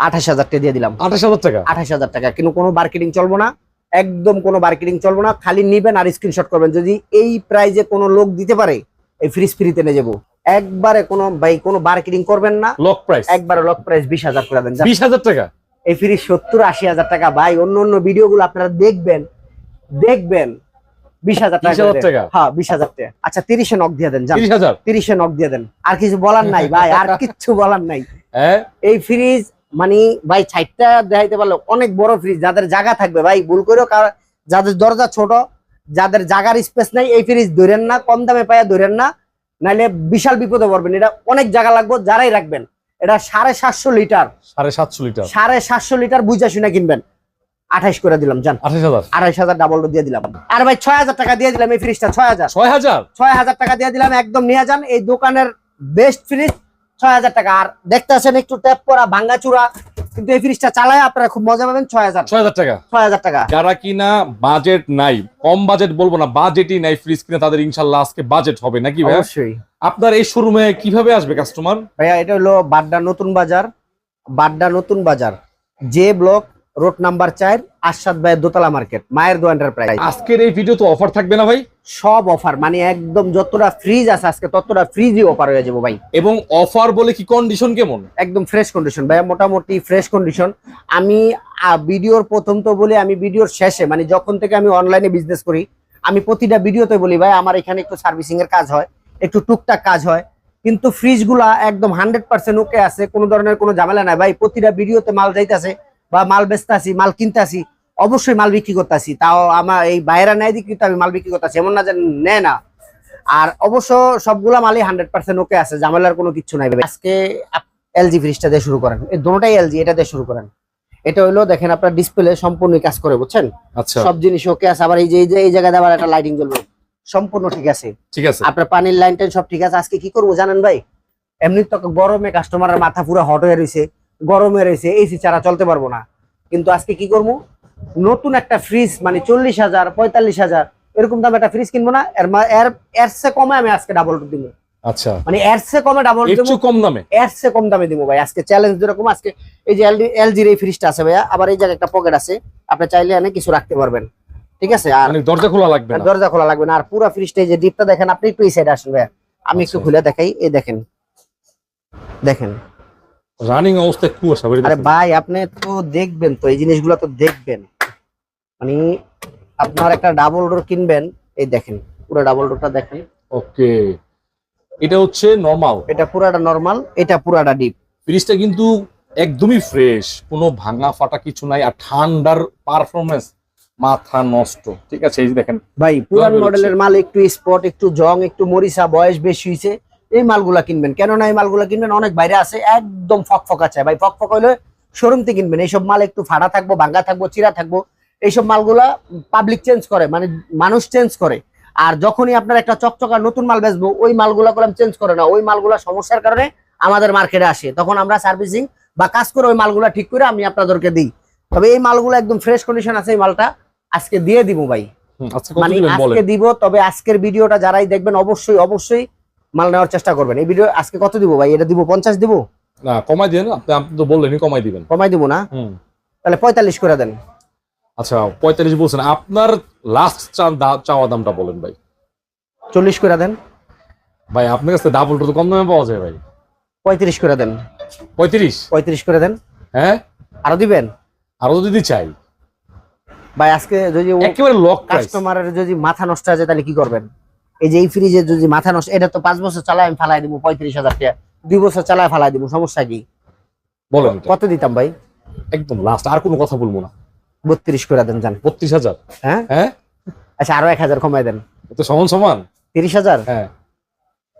আঠাশ হাজার টাকা দিয়ে দিলাম। আঠাশ হাজার টাকা? আঠাশ হাজার টাকা। কিন্তু কোনো মার্কেটিং চলবো না একদম কোনো মার্কেটিং চলবো না খালি নিবেন আর স্ক্রিনশট করবেন। যদি এই প্রাইজে কোনো লোক দিতে পারে এই ফ্রিজ ফ্রিতে নিয়ে যাব। একবারে কোনো ভাই কোনো মার্কেটিং করবেন না। লক প্রাইস একবারে লক প্রাইস বিশ হাজার করে দেন বিশ হাজার টাকা? এই ফ্রিজ সত্তর আশি হাজার টাকা ভাই অন্য অন্য ভিডিও গুলো আপনারা দেখবেন দেখবেন। বিশ হাজার টাকা 20,000 করে দেন। টাকা? হ্যাঁ বিশ হাজার টাকা। আচ্ছা তিরিশে নক দিয়ে দেন তিরিশে নক দিয়ে দেন। আর কিছু বলার নাই ভাই আর কিচ্ছু বলার নাই। হ্যাঁ? এই ফ্রিজ মানে ভাই ছাইটটা দেখাইতে পারল অনেক বড় ফ্রিজ যাদের জায়গা থাকবে ভাই ভুল করেও যাদের দরজা ছোট যাদের জায়গার স্পেস নাই এই ফ্রিজ ধরেন না কম দামে পাইয়া ধরেন না নাইলে বিশাল বিপদে পড়বেন। এটা অনেক জায়গা লাগবে যারাই রাখবেন। এটা সাড়ে সাতশো লিটার। সাড়ে সাতশো লিটার? সাড়ে সাতশো লিটার বুঝা শুনে কিনবেন। আঠাইশ করে দিলাম জান। আঠাশ হাজার? আড়াইশ হাজার ডাবল দিয়ে দিলাম। আর ভাই ছয় হাজার টাকা দিয়ে দিলাম এই ফ্রিজটা ছয় হাজার। ছয় হাজার? ছয় হাজার টাকা দিয়ে দিলাম একদম নিয়ে যান। এই দোকানের বেস্ট ফ্রিজ ছয় হাজার টাকা। আর দেখতে একটু ট্যাপ করা ভাঙ্গাচুরা কিন্তু এই ফ্রিজটা চালায় আপনারা খুব মজা পাবেন ছয় হাজার। ছয় হাজার টাকা। ছয় হাজার টাকা। যারা কিনা বাজেট নাই কম বাজেট বলব না বাজেটই নাই ফ্রিজ কিনে তাদের ইনশাল্লাহ আজকে বাজেট হবে নাকি ভাই অবশ্যই। আপনার এই শোরুমে কীভাবে আসবে কাস্টমার ভাইয়া এটা হলো বাড্ডা নতুন বাজার বাড্ডা নতুন বাজার। যে ব্লক রোড নাম্বার চার আশাদ ভাইয়ের দোতলা মার্কেট মায়ের দো এন্টারপ্রাইজ আজকের এই ভিডিও তো অফার থাকবে না ভাই? সব অফার মানে একদম যতটা ফ্রিজ আছে আজকে ততটা ফ্রিজই অফার হয়ে যাব ভাই। এবং অফার বলে কি কন্ডিশন কেমন? একদম ফ্রেশ কন্ডিশন ভাইয়া মোটামুটি ফ্রেশ কন্ডিশন আমি ভিডিওর প্রথম তো বলি আমি ভিডিওর শেষে মানে যখন থেকে আমি অনলাইনে বিজনেস করি আমি প্রতিটা ভিডিওতে বলি ভাই আমার এখানে একটু সার্ভিসিং এর কাজ হয় একটু টুকটাক কাজ হয় কিন্তু ফ্রিজগুলা একদম হান্ড্রেড পার্সেন্ট ওকে আছে কোনো ধরনের কোনো ঝামেলা নাই। ভাই প্রতিটা ভিডিওতে মাল যাইতাছে বা মাল বেচতাছি মাল কিনতাছি অবশ্যই মাল বিক্রি করতেছি। তাও আমার এই বাইরা নেয় দিক কিন্তু আমি মাল বিক্রি করতেছি এমন না যে নেয় না। আর অবশ্য সবগুলা মালই হান্ড্রেড পার্সেন্ট ওকে আছে ঝামেলার কোনো কিছু নাই। আজকে এলজি ফ্রিজটা দিয়ে শুরু করেন। এই দুটোটাই এলজি এটা দিয়ে শুরু করেন। এটা হলো দেখেন আপনার ডিসপ্লে সম্পূর্ণ কাজ করে বুঝছেন? আচ্ছা। সব জিনিস ওকে আছে আবার এই যে এই যে এই জায়গায় আবার একটা লাইটিং জ্বলবে। সম্পূর্ণ ঠিক আছে। ঠিক আছে। আপনার পানির লাইন টাইন সব ঠিক আছে আজকে কি করব জানেন ভাই? এমনি তো গরমে কাস্টমারের মাথা পুরো হট হয়ে রয়েছে গরমে রয়েছে এসি ছাড়া চলতে পারব না। কিন্তু আজকে কি করব? নতুন একটা ফ্রিজ মানে চল্লিশ হাজার পঁয়তাল্লিশ হাজার এরকম দামে একটা ফ্রিজ কিনবো না এর এর সে কমে আমি আজকে ডাবল দিব। আচ্ছা। মানে এর সে কমে ডাবল দিব কম দামে? এর সে কম দামে দিব ভাই। আজকে চ্যালেঞ্জ যেরকম আজকে এই যে এলজির এই ফ্রিজটা আছে ভাইয়া আবার এই জায়গায় একটা পকেট আছে আপনি চাইলে এনে কিছু রাখতে পারবেন। ঠিক আছে? আর মানে দরজা খোলা লাগবে না? দরজা খোলা লাগবে না। আর পুরো ফ্রিজটা এই যে ডিপটা দেখেন আপনি একটু এই সাইডে আসেন ভাইয়া। আমি একটু আচ্ছা। খুলে দেখাই এই দেখেন। দেখেন। রানিং অবস্থায় কুয়াশা আরে ভাই আপনি তো দেখবেন তো এই জিনিসগুলো তো দেখবেন। মানে আপনার একটা ডাবল ডোর কিনবেন এই দেখেন পুরো ডাবল ডোরটা দেখেন। ওকে। এটা হচ্ছে নরমাল এটা পুরাটা নরমাল এটা পুরাটা ডিপ ফ্রিজটা কিন্তু একদমই ফ্রেশ কোনো ভাঙা ফাটা কিছু নাই আর ঠান্ডার পারফরমেন্স মাথা নষ্ট। ঠিক আছে এই যে দেখেন। ভাই পুরান মডেলের মাল একটু স্পট একটু জং একটু মরিচা বয়স বেশি হয়েছে এই মালগুলা কিনবেন। কেননা এই মালগুলা কিনবেন অনেক বাইরে আছে একদম ফকফকা চাই। ভাই ফকফক হইলে শোরুম থেকে কিনবেন। এইসব মাল একটু ফাড়া থাকব ভাঙ্গা থাকব চিরা থাকব এইসব মালগুলা পাবলিক চেঞ্জ করে মানে মানুষ চেঞ্জ করে। আর যখনই আপনার একটা চকচকা নতুন মাল বেচবো ওই মালগুলা করলাম চেঞ্জ করে না। ওই মালগুলা সমস্যার কারণে আমাদের মার্কেটে আসে। তখন আমরা সার্ভিসিং বা কাজ করে ওই মালগুলা ঠিক করে আমি আপনাদেরকে দিই। তবে এই মালগুলো একদম ফ্রেশ কন্ডিশন আছে এই মালটা আজকে দিয়ে দিব ভাই। মানে আজকে দিব তবে আজকের ভিডিওটা যারাই দেখবেন অবশ্যই অবশ্যই মাল নেওয়ার চেষ্টা করবেন। এই ভিডিও আজকে কত দিব ভাই? এটা দিব পঞ্চাশ দিব? না কমাই দেন। আপনি আপনি তো বললেনই কমাই দিবেন। কমাই দিব না? তাহলে পঁয়তাল্লিশ করে দেন। আচ্ছা পঁয়তাল্লিশ বলছেন। আপনার লাস্ট চাওয়া দামটা বলেন ভাই। চল্লিশ করে দেন। ভাই আপনার কাছে ডাবল তো কম দামে পাওয়া যায় ভাই। পঁয়ত্রিশ করে দেন। পঁয়ত্রিশ? পঁয়ত্রিশ করে দেন। হ্যাঁ? আরও দিবেন? আরও যদি চাই। ভাই আজকে যদি একেবারে লক কাস্টমারের যদি মাথা নষ্ট হয়ে যায় তাহলে কি করবেন? এই যে এই ফ্রিজে যদি মাথা নষ্ট এটা তো পাঁচ বছর চালায় আমি ফালাই দিব পঁয়ত্রিশ হাজার টাকা। দুই বছর চালায় ফালাই দিব সমস্যা কি? বলেন কত দিতাম ভাই? একদম লাস্ট আর কোনো কথা বলব না। বত্রিশ করে দেন জান। বত্রিশ হাজার? হ্যাঁ? হ্যাঁ? আচ্ছা আরও এক হাজার কমাই দেন। তো সমান সমান। তিরিশ হাজার? হ্যাঁ।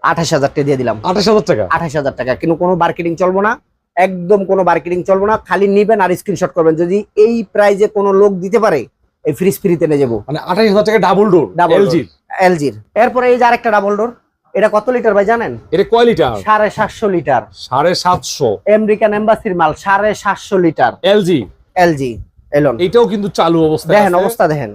আঠাশ হাজার টাকা দিয়ে দিলাম। আঠাশ হাজার টাকা? আঠাশ হাজার টাকা। কিন্তু কোনো মার্কেটিং চলবো না একদম কোনো মার্কেটিং চলবো না খালি নিবেন আর স্ক্রিনশট করবেন। যদি এই প্রাইজে কোনো লোক দিতে পারে এই ফ্রিজ ফ্রিতে নিয়ে যাব। মানে আঠাশ হাজার টাকা ডাবল ডোর door। এলজির এলজির এরপরে এই যে আরেকটা ডাবল ডোর এটা কত লিটার ভাই জানেন? এটা কয় লিটার সাড়ে সাতশো লিটার সাড়ে সাতশো। আমেরিকান এম্বাসির মাল সাড়ে সাতশো লিটার এলজি এলজি এলন। এটাও কিন্তু চালু অবস্থা দেখেন অবস্থা দেখেন।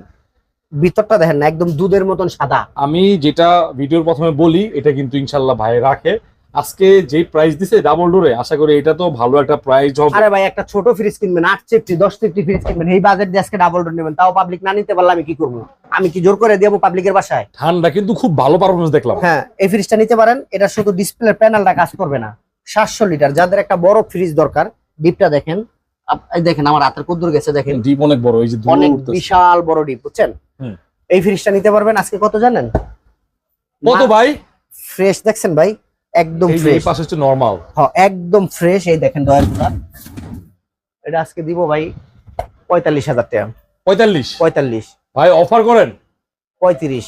ভিতরটা দেখেন না একদম দুধের মতন সাদা। আমি যেটা ভিডিওর প্রথমে বলি এটা কিন্তু ইনশাল্লাহ ভাই রাখে। আজকে যে প্রাইস দিছে ডাবল ডোরে আশা করি এটা তো ভালো একটা প্রাইস হবে। আরে ভাই একটা ছোট ফ্রিজ কিনবেন আট চেপটি দশ চেপটি ফ্রিজ কিনবেন এই বাজেট দিয়ে আজকে ডাবল ডোর নেবেন। তাও পাবলিক না নিতে পারলে আমি কি করব? আমি কি জোর করে দেবো পাবলিকের বাসায়? ঠান্ডা কিন্তু খুব ভালো পারফরমেন্স দেখলাম। হ্যাঁ এই ফ্রিজটা নিতে পারেন এটা শুধু ডিসপ্লে প্যানেলটা কাজ করবে না। সাতশো লিটার যাদের একটা বড় ফ্রিজ দরকার ডিপটা দেখেন। এই দেখেন আমার হাতের কদ্দুর গেছে দেখেন। ডিপ অনেক বড় এই যে অনেক বিশাল বড় ডিপ বুঝছেন? হুম। এই ফ্রিজটা নিতে পারবেন আজকে কত জানেন? কত ভাই? ফ্রেশ দেখছেন ভাই? একদম ফ্রেশ এই পাশে হচ্ছে নরমাল হ্যাঁ একদম ফ্রেশ এই দেখেন দয়াল এটা আজকে দিব ভাই পঁয়তাল্লিশ হাজার টাকা। পঁয়তাল্লিশ? পঁয়তাল্লিশ। ভাই অফার করেন? পঁয়ত্রিশ।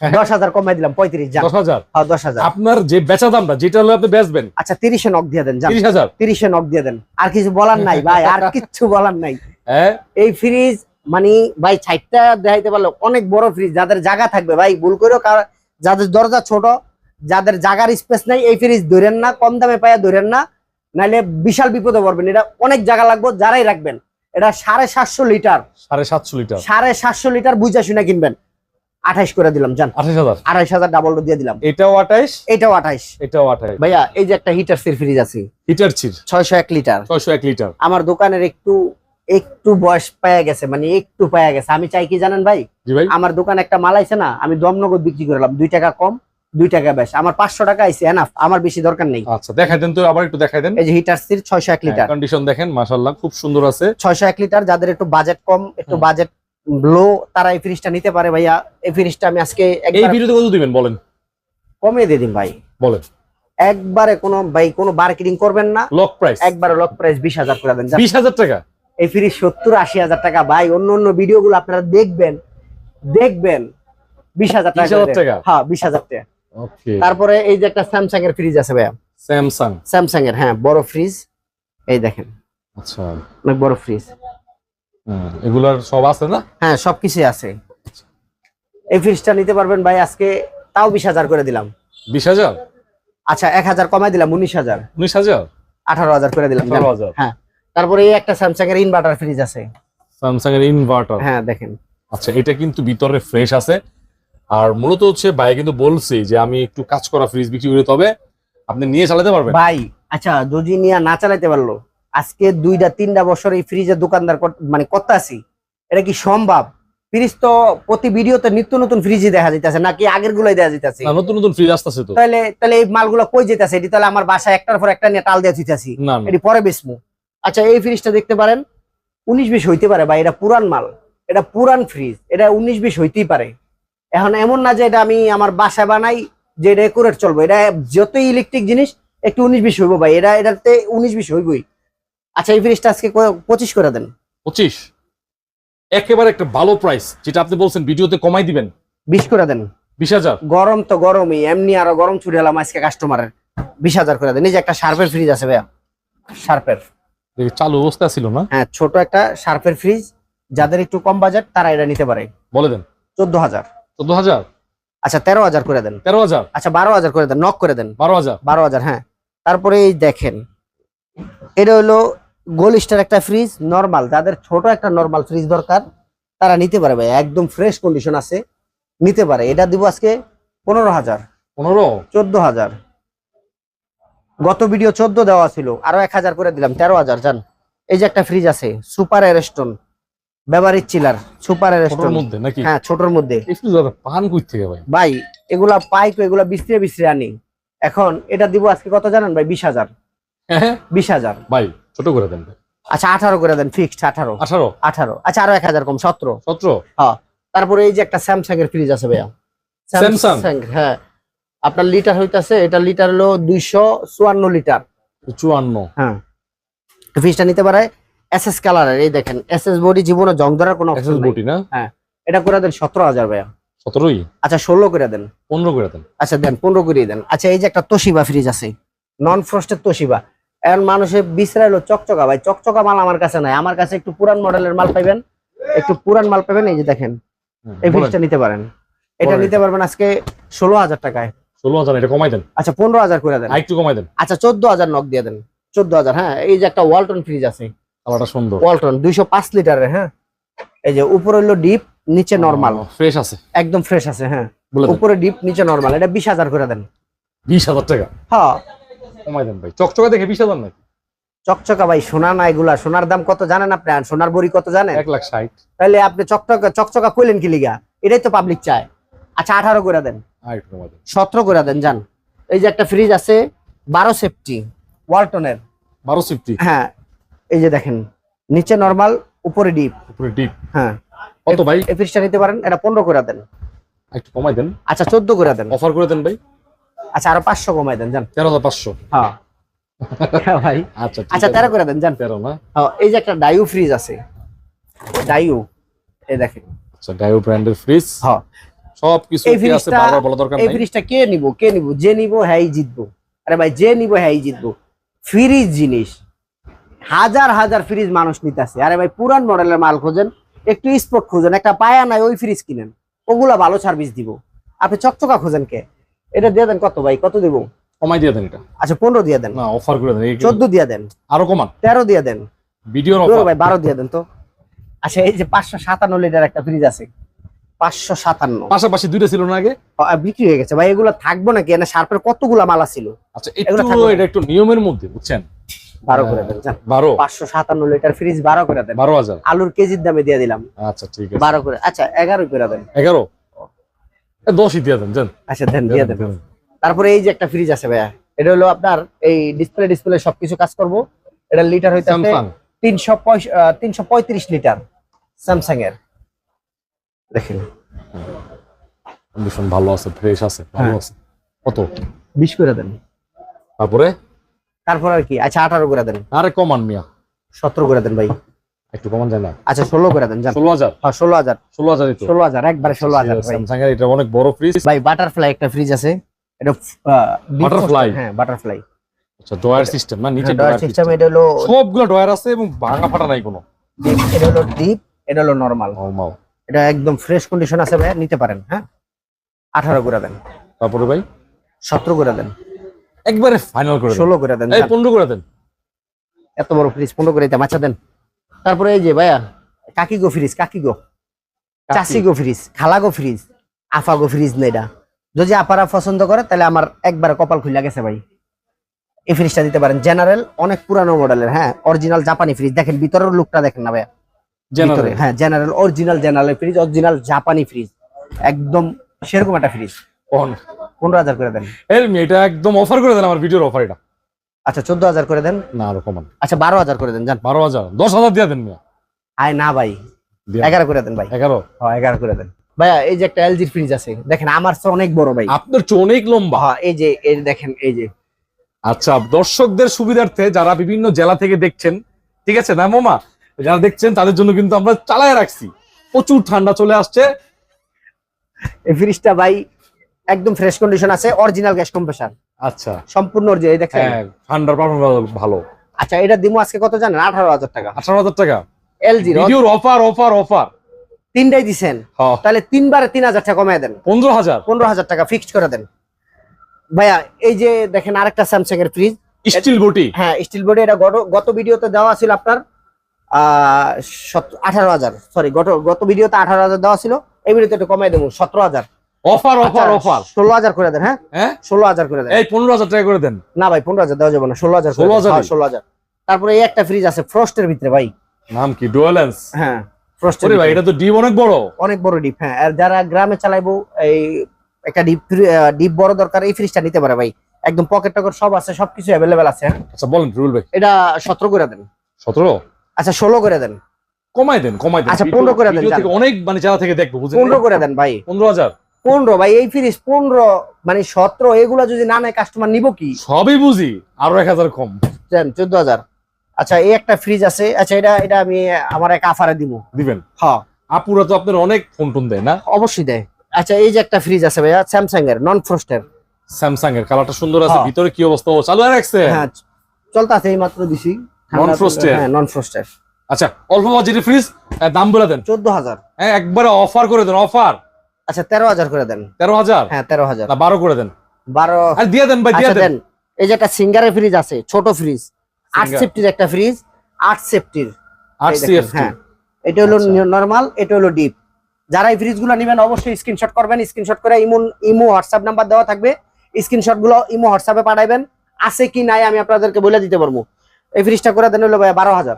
দশ হাজার কমাই দিলাম পঁয়ত্রিশ যান। দশ হাজার? হ্যাঁ দশ হাজার। আপনার যে বেচা দামটা যেটা হলে আপনি বেচবেন। আচ্ছা তিরিশে নক দিয়ে দেন যান। তিরিশ হাজার? তিরিশে নক দিয়ে দেন। আর কিছু বলার নাই ভাই আর কিচ্ছু বলার নাই। হ্যাঁ? এই ফ্রিজ মানে ভাই ছাইটটা দেখাইতে পারল অনেক বড় ফ্রিজ যাদের জায়গা থাকবে ভাই ভুল করেও কার- যাদের দরজা ছোট যাদের জাগার স্পেস নাই এই ফ্রিজ ধরেন না কম দামে পাইয়া ধরেন না নাইলে বিশাল বিপদে পড়বেন। এটা অনেক জায়গা লাগবে যারাই রাখবেন। এটা সাড়ে সাতশো লিটার। সাড়ে সাতশো লিটার? সাড়ে সাতশো লিটার বুঝা শুনে কিনবেন। আঠাইশ করে দিলাম জান। আঠাশ হাজার? আড়াইশ হাজার ডাবল দিয়ে দিলাম। এটাও আঠাইশ? এটাও আঠাইশ। এটাও আঠাইশ। ভাইয়া এই যে একটা হিটার সির ফ্রিজ আছে। হিটার চির ছয়শো এক লিটার। ছয়শো এক লিটার। আমার দোকানের একটু একটু বয়স পায়া গেছে মানে একটু পায়া গেছে। আমি চাই কি জানেন ভাই? ভাই। আমার দোকান একটা মাল আইছে না আমি দমনগদ বিক্রি করলাম দুই টাকা কম। দুই টাকা বেশ। আমার পাঁচশো টাকা আইছে এনাফ আমার বেশি দরকার নেই। আচ্ছা দেখাই দেন তো আবার একটু দেখাই দেন। এই যে হিটার সির ছয়শো এক লিটার। কন্ডিশন দেখেন মাশাল্লাহ খুব সুন্দর আছে। ছয়শো এক লিটার যাদের একটু বাজেট কম একটু বাজেট লো তারা এই ফ্রিজটা নিতে পারে ভাইয়া। এই ফ্রিজটা আমি আজকে এই ভিডিওতে কত দিবেন বলেন? কমিয়ে দিয়ে দিন ভাই। বলেন। একবারে কোনো ভাই কোনো মার্কেটিং করবেন না। লক প্রাইস একবারে লক প্রাইস বিশ হাজার করে দেন। বিশ হাজার টাকা? এই ফ্রিজ সত্তর আশি হাজার টাকা ভাই। অন্য অন্য ভিডিও গুলো আপনারা দেখবেন। দেখবেন। বিশ হাজার টাকা 20,000 করে দেন। টাকা? হ্যাঁ বিশ হাজার টাকা। তারপরে এই যে একটা স্যামসাং এর ফ্রিজ আছে ভাইয়া। স্যামসাং স্যামসাং এর হ্যাঁ বড় ফ্রিজ এই দেখেন। আচ্ছা। অনেক বড় ফ্রিজ হুম, এগুলার সব আছে না? হ্যাঁ সবকিছু আছে। এই ফ্রিজটা নিতে পারবেন ভাই আজকে তাও বিশ হাজার করে দিলাম। বিশ হাজার? আচ্ছা এক হাজার কমাই দিলাম উনিশ হাজার। উনিশ হাজার? আঠারো হাজার করে দিলাম। হ্যাঁ তারপরে এই একটা স্যামসাং এর ইনভার্টার ফ্রিজ আছে। স্যামসাং এর ইনভার্টার হ্যাঁ দেখেন। আচ্ছা এটা কিন্তু ভিতরে ফ্রেশ আছে। আর মূলত হচ্ছে ভাই কিন্তু বলছি যে আমি একটু কাজ করা ফ্রিজ বিক্রি করি তবে আপনি নিয়ে চালাতে পারবেন। ভাই আচ্ছা যদি নিয়ে না চালাইতে পারল আজকে দুইটা তিনটা বছর এই ফ্রিজের দোকানদার মানে করতে আসি এটা কি সম্ভব? ফ্রিজ তো প্রতি ভিডিওতে নিত্য নতুন ফ্রিজই দেখা যাইতেছে নাকি আগের গুলোই দেখা যাইতেছে? না নতুন নতুন ফ্রিজ আসতেছে তো। তাহলে তাহলে এই মালগুলো কই যেতেছে এটি তাহলে আমার বাসায় একটার পর একটা নিয়ে টাল দিয়ে দিতেছি এটি পরে বেচমু। আচ্ছা এই ফ্রিজটা দেখতে পারেন। উনিশ বিশ হইতে পারে ভাই এটা পুরান মাল। এটা পুরান ফ্রিজ এটা উনিশ বিশ হইতেই পারে। এখন এমন না যে এটা আমি আমার বাসায় বানাই যে এটা একুরেট চলবো। এটা যতই ইলেকট্রিক জিনিস একটু উনিশ বিশ হইবো ভাই। এটা এটাতে উনিশ বিশ হইবই। আচ্ছা এই ফ্রিজটা আজকে পঁচিশ করে দেন। পঁচিশ? একেবারে একটা ভালো প্রাইস যেটা আপনি বলছেন ভিডিওতে কমাই দিবেন। বিশ করে দেন। বিশ হাজার? গরম তো গরমই এমনি আরও গরম ছুটে এলাম আজকে কাস্টমারের বিশ হাজার করে দেন। এই যে একটা শার্পের ফ্রিজ আছে ভাইয়া। শার্পের দেখি চালু অবস্থা ছিল না? হ্যাঁ ছোট একটা শার্পের ফ্রিজ যাদের একটু কম বাজেট তারা এটা নিতে পারে। বলে দেন। চোদ্দ হাজার। চোদ্দ হাজার। আচ্ছা তেরো হাজার করে দেন। তেরো হাজার। আচ্ছা বারো হাজার করে দেন নক করে দেন। বারো হাজার। বারো হাজার হ্যাঁ। তারপরে এই দেখেন এটা হলো গোল স্টার একটা ফ্রিজ নর্মাল যাদের ছোট একটা নর্মাল ফ্রিজ দরকার তারা নিতে পারে ভাই। একদম ফ্রেশ কন্ডিশন আছে নিতে পারে। এটা দিব আজকে পনেরো হাজার। পনেরো? চোদ্দ হাজার। গত ভিডিও চোদ্দ দেওয়া ছিল আরও এক হাজার করে দিলাম তেরো হাজার জান। এই যে একটা ফ্রিজ আছে সুপার এরেস্টন ব্যবহারিক চিলার সুপার মধ্যে নাকি? হ্যাঁ ছোটর মধ্যে। এই দাদা পান কই থেকে ভাই। ভাই এগুলা পাইক এগুলা বিস্ত্রে বিস্ত্রে আনি এখন এটা দিব আজকে কত জানেন ভাই? বিশ হাজার। হ্যাঁ বিশ হাজার। ভাই ছোট করে দেন আচ্ছা আঠারো করে দেন ফিক্সড আঠারো। আঠারো? আঠারো। আচ্ছা আরও এক হাজার কম সতেরো। সতেরো? হ্যাঁ। তারপরে এই যে একটা স্যামসাং এর ফ্রিজ আছে ভাইয়া। Samsung? হ্যাঁ। আপনার লিটার হইতাছে এটা লিটার হলো দুইশো চুয়ান্ন লিটার। চুয়ান্ন। হ্যাঁ। ফ্রিজটা নিতে পারে এস এস কালারের এই দেখেন এস এস বডি জীবনে জং ধরার কোনো নাই। বটি না? এটা করে দেন সতেরো হাজার ভাইয়া। সতেরোই? আচ্ছা ষোলো করে দেন। পনেরো করে দেন। আচ্ছা দেন পনেরো করে দেন। আচ্ছা এই যে একটা তোশিবা ফ্রিজ আছে নন ফ্রস্টের তোশিবা। এখন মানুষের বিসরাইলো চকচকা ভাই চকচকা মাল আমার কাছে নাই। আমার কাছে একটু পুরান মডেলের মাল পাবেন একটু পুরান মাল পাবেন এই যে দেখেন এই ফ্রিজটা নিতে পারেন। এটা নিতে পারবেন আজকে ষোলো হাজার টাকায়। ষোলো হাজার এটা কমাই দেন। আচ্ছা পনেরো হাজার করে দেন। আর একটু কমাই দেন। আচ্ছা চোদ্দ হাজার নক দিয়ে দেন। চোদ্দ হাজার হ্যাঁ এই যে একটা ওয়ালটন ফ্রিজ আছে। কালারটা সুন্দর। ওয়ালটন দুইশো পাঁচ লিটারের হ্যাঁ? এই যে উপরে হলো ডিপ নিচে নর্মাল। ফ্রেশ আছে। একদম ফ্রেশ আছে হ্যাঁ। উপরে ডিপ নিচে নর্মাল। এটা বিশ হাজার করে দেন। বিশ হাজার টাকা? হ্যাঁ। কমাই দেন ভাই। চকচকা দেখে বিশ হাজার নাকি? চকচকা ভাই সোনা না এগুলা। সোনার দাম কত জানেন আপনি? আর সোনার বড়ি কত জানেন? এক লাখ ষাট। তাহলে আপনি চকচকা চকচকা কইলেন কি লিগা? এটাই তো পাবলিক চায়। আচ্ছা আঠারো করে দেন। আর একটু কমাই দেন। সতেরো করে দেন যান। এই যে একটা ফ্রিজ আছে বারো সেফটি ওয়ালটনের। বারো সিফটি হ্যাঁ। এই যে দেখেন নিচে নরমাল উপরে ডিপ উপরে ডিপ হ্যাঁ। কত ভাই? এই ফ্রিজটা নিতে পারেন এটা পনেরো করে দেন। একটু কমাই দেন। আচ্ছা চোদ্দ করে দেন। অফার করে দেন ভাই। আচ্ছা আরও পাঁচশো কমাই দেন হাজার পাঁচশো। হ্যাঁ। হ্যাঁ ভাই। আচ্ছা আচ্ছা আছে। তেরো করে দেন যান। তেরো না? হ্যাঁ, এই যে একটা ডাইউ ফ্রিজ আছে। ডাইউ এই দেখেন। আচ্ছা ডায়ো ব্র্যান্ডের ফ্রিজ হ্যাঁ। সব কিছু কি আছে? ফ্রিজটা বারবার বলা দরকার নাই। এই ফ্রিজটা কে নিব? কে নিব? যে নিব হ্যাঁ জিতবো। আরে ভাই যে নিব হ্যাঁ জিতবো। ফ্রিজ জিনিস। হাজার হাজার ফ্রিজ মানুষ নিতেছে। আরে ভাই পুরান মডেলের মাল খোঁজেন একটু স্পট খোঁজেন একটা পায়া নাই ওই ফ্রিজ কিনেন ওগুলা ভালো সার্ভিস দিব। আপনি চকচকা খোঁজেন কে? এটা দিয়ে দেন কত ভাই? কত দিব? কমাই দিয়ে দেন এটা। আচ্ছা পনেরো দিয়ে দেন। না অফার করে দেন চোদ্দ দিয়ে দেন। আরও কমান। তেরো দিয়ে দেন। ভিডিওর অফার ভাই বারো দিয়ে দেন তো। আচ্ছা এই যে পাঁচশো সাতান্ন লিটার একটা ফ্রিজ আছে। পাঁচশো সাতান্ন। পাশাপাশি দুইটা ছিল না আগে? বিক্রি হয়ে গেছে। ভাই এগুলো থাকব নাকি? এনে শার্পের কতগুলা মালা ছিল আচ্ছা একটু এটা একটু নিয়মের মধ্যে বুঝছেন? বারো করে দেন বারো? পাঁচশো সাতান্ন লিটার ফ্রিজ বারো করে দেন। বারো হাজার? আলুর কেজির দামে দিয়ে দিলাম। আচ্ছা ঠিক আছে। বারো করে আচ্ছা এগারো করে দেন। এগারো? দশই দিয়ে দেন জান আচ্ছা দেন দিয়ে দেন। তারপরে এই যে একটা ফ্রিজ আছে ভাইয়া এটা হলো আপনার এই ডিসপ্লে ডিসপ্লে সবকিছু কাজ করব। এটা লিটার হইতে তিনশো তিনশো পঁয়ত্রিশ লিটার স্যামসাং এর। দেখেন। কন্ডিশন ভালো আছে ফ্রেশ আছে ভালো হ্যাঁ। আছে। কত? বিশ করে দেন। তারপরে? তারপর আর কি আচ্ছা আঠারো করে দেন। আরে কমান মিয়া। সতেরো করে দেন ভাই। একটু কমান যায় না? আচ্ছা ষোলো করে দেন ষোলো হাজার? হ্যাঁ ষোলো হাজার। ষোলো হাজারই তো। ষোলো হাজার একবারে ষোলো হাজার স্যামসাং এর এটা অনেক বড় ফ্রিজ ভাই বাটারফ্লাই একটা ফ্রিজ আছে। এটা Butterfly? হ্যাঁ বাটারফ্লাই আচ্ছা ডয়ার সিস্টেম না? নিচে ডয়ার সিস্টেম সিস্টেম এটা হলো সবগুলো ডয়ার আছে এবং ভাঙা ফাটা নাই কোনো। এটা হলো ডিপ এটা হলো নরমাল নরমাল এটা একদম ফ্রেশ কন্ডিশন আছে ভাই নিতে পারেন হ্যাঁ? আঠারো করে দেন। তারপরে ভাই? সতেরো করে দেন। একবারে ফাইনাল করে ষোলো করে দেন এই। পনেরো করে দেন। এত বড় ফ্রিজ পনেরো করে দিতে মাছা দেন। তারপরে এই যে ভাইয়া কাকি গো ফ্রিজ কাকি। গো চাষি গো ফ্রিজ খালা গো ফ্রিজ আফা গো ফ্রিজ না এটা। যদি আপারা পছন্দ করে তাহলে আমার একবার কপাল খুলে গেছে ভাই। এই ফ্রিজটা দিতে পারেন। জেনারেল অনেক পুরানো মডেলের হ্যাঁ অরিজিনাল জাপানি ফ্রিজ দেখেন ভিতরের লুকটা দেখেন না ভাইয়া। জেনারেল হ্যাঁ general original general fridge original জাপানি ফ্রিজ একদম সেরকম একটা ফ্রিজ কোন পনেরো হাজার করে দেন। এর মেয়ে, এটা একদম অফার করে দেন আমার ভিডিওর অফার এটা আচ্ছা চোদ্দ হাজার করে দেন? না আরও কমান। আচ্ছা বারো হাজার করে দেন যান। বারো হাজার। দশ হাজার দিয়ে দেন আয় না ভাই। এগারো করে দেন ভাই। এগারো? হ্যাঁ এগারো করে দেন। ভাইয়া এই যে একটা এলজির ফ্রিজ আছে দেখেন আমার চেয়ে অনেক বড় ভাই। আপনার চেয়ে অনেক লম্বা। হ্যাঁ এই যে এই দেখেন এই যে। আচ্ছা দর্শকদের সুবিধার্থে যারা বিভিন্ন জেলা থেকে দেখছেন ঠিক আছে না মামা? যারা দেখছেন তাদের জন্য কিন্তু আমরা চালায় রাখছি। প্রচুর ঠান্ডা চলে আসছে। এই ফ্রিজটা ভাই একদম ফ্রেশ কন্ডিশন আছে অরিজিনাল গ্যাস কম্প্রেসার আচ্ছা। সম্পূর্ণ অরিজিনাল দেখেন হ্যাঁ ঠান্ডার ভালো আচ্ছা এটা দিমু আজকে কত জানেন? আঠারো হাজার টাকা। আঠারো হাজার টাকা? এলজি ভিডিওর অফার অফার অফার তিনটাই দিছেন। হ্যাঁ তাহলে তিনবারে তিন হাজার টাকা কমায় দেন। পনেরো হাজার? পনেরো হাজার টাকা ফিক্সড করে দেন। ভাইয়া এই যে দেখেন আরেকটা স্যামসাং এর ফ্রিজ স্টিল বটি হ্যাঁ স্টিল বডি এটা গত গত ভিডিওতে দেওয়া ছিল আপনার আঠারো হাজার। সরি গত গত ভিডিওতে আঠারো হাজার দেওয়া ছিল। এই ভিডিওতে একটু কমাই দেবো সতেরো হাজার। Offer offer offer. ষোলো হাজার করে দেন হ্যাঁ? হ্যাঁ? ষোলো হাজার করে দেন। এই পনেরো হাজার টাকা করে দেন। না ভাই পনেরো হাজার দেওয়া যাবে না ষোলো হাজার 16,000 হ্যাঁ, ষোলো হাজার তারপরে এই একটা ফ্রিজ আছে ফ্রস্টের ভিতরে ভাই। নাম কি? ডুয়ালেন্স হ্যাঁ ফ্রস্টের ভাই এটা তো ডিপ অনেক বড়। অনেক বড় ডিপ হ্যাঁ। আর যারা গ্রামে চালাইবো এই একটা ডিপ ডিপ বড় দরকার এই ফ্রিজটা নিতে পারে ভাই। একদম পকেট টকেট সব আছে সবকিছু অ্যাভেলেবেল আছে হ্যাঁ? আচ্ছা বলেন রুল ভাই। এটা সতেরো করে দেন। সতেরো? আচ্ছা ষোলো করে দেন। কমাই দেন কমাই দেন। আচ্ছা, 15 করে দেন, অনেক মানে জেলা থেকে দেখব পনেরো করে দেন ভাই। পনেরো হাজার পনেরো ভাই এই ফ্রিজ পনেরো মানে সতেরো এগুলা যদি না নেয় কাস্টমার নিব কি? সবই বুঝি আরও এক হাজার কম। চোদ্দ হাজার। আচ্ছা এই একটা ফ্রিজ আছে আচ্ছা এটা এটা আমি আমার এক আফারে দিব। দিবেন? হ্যাঁ। আপুরা তো আপনার অনেক ফোন টোন দেয় না? অবশ্যই দেয়। আচ্ছা এই যে একটা ফ্রিজ আছে ভাইয়া স্যামসাং এর নন ফ্রস্টের স্যামসাং এর কালারটা সুন্দর আছে হ্যাঁ। ভিতরে কি অবস্থা? ও চালু রাখছে হ্যাঁ চলতে আছে এই মাত্র দিছি। Non-frosted? হ্যাঁ নন ফ্রস্টের আচ্ছা অল্প বাজেটের ফ্রিজ দাম বলে দেন। চোদ্দ হাজার। হ্যাঁ একবারে অফার করে দেন অফার আচ্ছা তেরো হাজার করে দেন। তেরো হাজার? হ্যাঁ তেরো হাজার। বারো করে দেন। বারো আর দিয়ে দেন ভাই দিয়ে আচ্ছা দেন। এই যে একটা সিঙ্গারের ফ্রিজ আছে ছোট ফ্রিজ আট সেফটির একটা ফ্রিজ আট সেফটির আট হ্যাঁ। এটা হলো আচ্ছা। নরমাল এটা হলো ডিপ যারা এই ফ্রিজগুলো নেবেন অবশ্যই স্ক্রিনশট করবেন স্ক্রিনশট করে ইমো ইমো হোয়াটসঅ্যাপ নাম্বার দেওয়া থাকবে। ইমো হোয়াটসঅ্যাপে পাঠাবেন। আছে কি নাই আমি আপনাদেরকে বলে দিতে পারব। এই ফ্রিজটা করে দেন হলো ভাই বারো হাজার।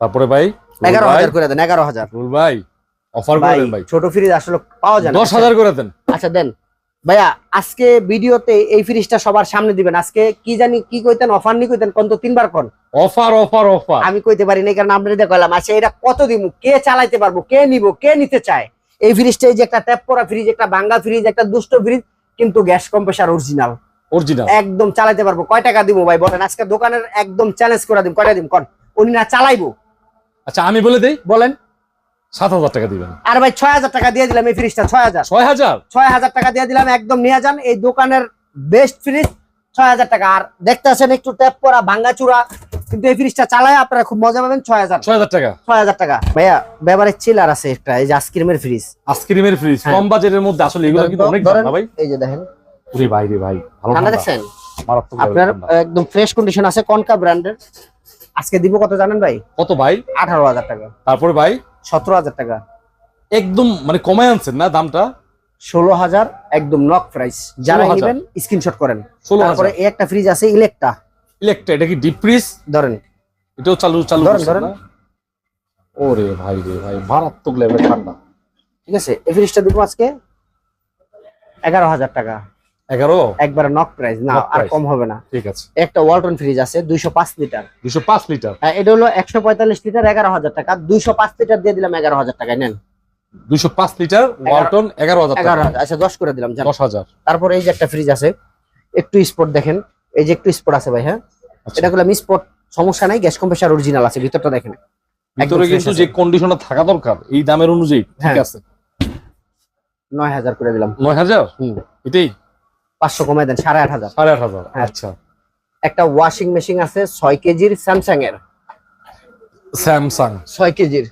তারপরে ভাই এগারো হাজার করে দেন এগারো হাজার। ভাই। অফার করে ভাই ছোট ফ্রিজ আসলে পাওয়া যায় না। দশ হাজার করে দেন। আচ্ছা দেন। ভাইয়া আজকে ভিডিওতে এই ফ্রিজটা সবার সামনে দিবেন। আজকে কি জানি কি কইতেন অফার নি কইতেন কোন তো তিনবার কোন? Offer offer offer. আমি কইতে পারি না কারণ আচ্ছা এটা কত দিমু? কে চালাইতে পারব? কে নিব? কে নিতে চায়? এই ফ্রিজটা এই যে একটা ট্যাপ ফ্রিজ একটা ভাঙ্গা ফ্রিজ একটা দুষ্ট ফ্রিজ কিন্তু গ্যাস কম্প্রেসার অরিজিনাল অরিজিনাল একদম চালাইতে পারব। কয় টাকা দিব ভাই বলেন। আজকে দোকানের একদম চ্যালেঞ্জ করে দিম। কয়টা দিম? কোন? উনি না চালাইবো। আচ্ছা আমি বলে দেই বলেন। সাত হাজার টাকা দিবেন। আর ভাই ছয় হাজার টাকা দিয়ে দিলাম এই ফ্রিজটা ছয় হাজার। ছয় হাজার? ছয় হাজার টাকা দিয়ে দিলাম একদম নিয়ে যান। এই দোকানের বেস্ট ফ্রিজ ছয় হাজার টাকা। আর দেখতে আছেন একটু ট্যাপ করা কিন্তু এই ফ্রিজটা চালায় আপনারা খুব মজা পাবেন ছয় হাজার। ছয় হাজার টাকা। ছয় হাজার টাকা। ভাইয়া ব্যবহারের চিলার আছে একটা এই যে আইসক্রিমের ফ্রিজ আইসক্রিমের ফ্রিজ হ্যাঁ। কম বাজেটের মধ্যে আসলে এগুলো কিন্তু অনেক দাম ভাই? এই যে দেখেন। ওরে ভাই রে ভাই ভালো ঠান্ডা ঠান্ডা। দেখছেন? আপনার একদম ফ্রেশ কন্ডিশন আছে কনকা ব্র্যান্ডের। আজকে দিব কত জানেন ভাই? কত ভাই? আঠারো হাজার টাকা। তারপরে ভাই? সতেরো হাজার টাকা। একদম মানে কমায় আনছেন না দামটা? ষোলো হাজার একদম নক প্রাইস যারা 16,000 নেবেন স্ক্রিনশট করেন। ষোলো তারপরে হাজার এই একটা ফ্রিজ আছে ইলেকটা ইলেকট্রা এটা কি ডিপ ফ্রিজ ধরেন। এটাও চালু চালু ধরেন, ধরেন। ওরে ভাই রে ভাই মারাত্মক লেভেল ঠান্ডা। ঠিক আছে এই ফ্রিজটা দিব আজকে এগারো হাজার টাকা। এগারো? একবারে নক প্রাইস না আর কম হবে না। ঠিক আছে। একটা ওয়ালটন ফ্রিজ আছে দুইশো পাঁচ লিটার। দুশো পাঁচ লিটার? হ্যাঁ, এটা হলো একশো পঁয়তাল্লিশ লিটার এগারো হাজার টাকা। দুইশো পাঁচ লিটার দিয়ে দিলাম এগারো হাজার টাকায় নেন। দুশো পাঁচ লিটার ওয়ালটন এগারো হাজার এগারো টাকা হাজার আচ্ছা দশ করে দিলাম যান। দশ হাজার। তারপরে এই যে একটা ফ্রিজ আছে একটু স্পট দেখেন। এই যে একটু স্পট আছে ভাই হ্যাঁ? আচ্ছা। এটা করলাম স্পট সমস্যা নাই গ্যাস কম্প্রেসার অরিজিনাল আছে ভিতরটা দেখেন। ভিতরে কিন্তু যে কন্ডিশনে থাকা দরকার এই দামের অনুযায়ী ঠিক হ্যাঁ। আছে। নয় হাজার করে দিলাম। নয় হাজার? হুম। এটাই? পাঁচশো কমাই দেন সাড়ে আট হাজার। সাড়ে আট হাজার হ্যাঁ। আচ্ছা। একটা ওয়াশিং মেশিন আছে ছয় কেজির স্যামসাং এর। স্যামসাং ছয় কেজির।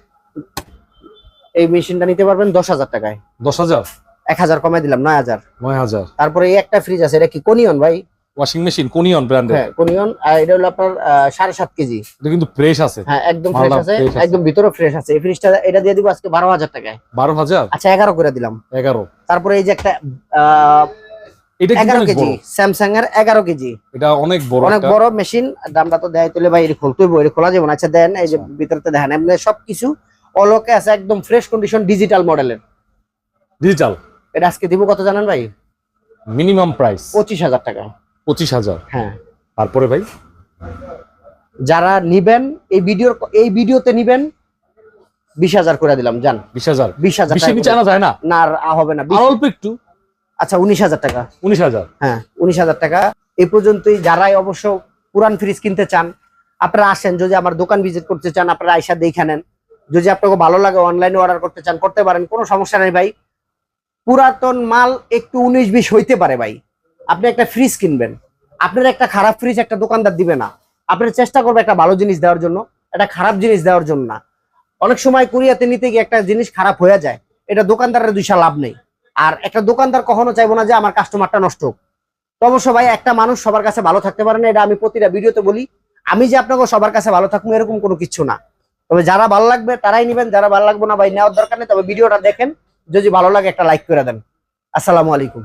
এই মেশিনটা নিতে পারবেন দশ হাজার টাকায়। দশ হাজার? এক হাজার কমাই দিলাম নয় হাজার। নয় হাজার। তারপরে এই একটা ফ্রিজ আছে এটা কি কোনিয়ন ভাই? ওয়াশিং মেশিন কোনিয়ন ব্র্যান্ডের হ্যাঁ কোনিয়ন আর এটা হলো আপনার সাড়ে সাত কেজি। এটা কিন্তু ফ্রেশ আছে। হ্যাঁ একদম ফ্রেশ আছে একদম ভিতরে ফ্রেশ আছে। এই ফ্রিজটা এটা দিয়ে দিব আজকে বারো হাজার টাকায়। বারো হাজার? আচ্ছা এগারো করে দিলাম। এগারো। তারপরে এই যে একটা এটা কিন্তু অনেক বড়। স্যামসাং এর এগারো কেজি। এটা অনেক বড় অনেক বড় মেশিন দামটা তো দেয় তুলে ভাই এটা খুলতে বই খোলা যাবে না। আচ্ছা দেন এই যে। ভিতরতে দেখেন এমনি সবকিছু অলোকে আছে একদম ফ্রেশ কন্ডিশন ডিজিটাল মডেলের ডিজিটাল এটা আজকে দিব কত জানেন ভাই? মিনিমাম প্রাইস পঁচিশ হাজার টাকা। পঁচিশ হাজার? হ্যাঁ। তারপরে ভাই? যারা নিবেন এই ভিডিওর এই ভিডিওতে নিবেন বিশ হাজার করে দিলাম জান বিশ হাজার? বিশ হাজার নিচে আনা যায় না? না আর হবে না। অল্প একটু। আচ্ছা উনিশ হাজার টাকা। উনিশ হাজার। হ্যাঁ উনিশ হাজার টাকা। এই পর্যন্তই যারাই অবশ্য পুরান ফ্রিজ কিনতে চান আপনারা আসেন যদি আমার দোকান ভিজিট করতে চান আপনারা আইসা দেখে নেন। যদি আপনাকে ভালো লাগে অনলাইনে অর্ডার করতে চান করতে পারেন কোনো সমস্যা নেই ভাই। পুরাতন মাল একটু উনিশ বিশ হইতে পারে ভাই। আপনি একটা ফ্রিজ কিনবেন। আপনার একটা খারাপ ফ্রিজ একটা দোকানদার দিবে না। আপনার চেষ্টা করবে একটা ভালো জিনিস দেওয়ার জন্য একটা খারাপ জিনিস দেওয়ার জন্য না। অনেক সময় কুরিয়াতে নিতে গিয়ে একটা জিনিস খারাপ হয়ে যায় এটা দোকানদারের দুইশা লাভ নেই। আর একটা দোকানদার কখনো চাইব না যে আমার কাস্টমারটা নষ্ট হোক। তো অবশ্য ভাই, একটা মানুষ সবার কাছে ভালো থাকতে পারে না, এটা আমি প্রতিটা ভিডিওতে বলি। আমি যে আপনাকে সবার কাছে ভালো থাকব এরকম কোনো কিছু না। তবে যারা ভালো লাগবে, তারাই নেবেন, যারা ভালো লাগবে না ভাই, নেওয়ার দরকার নেই। তবে ভিডিওটা দেখেন, যদি ভালো লাগে একটা লাইক করে দেন। আসসালামু আলাইকুম।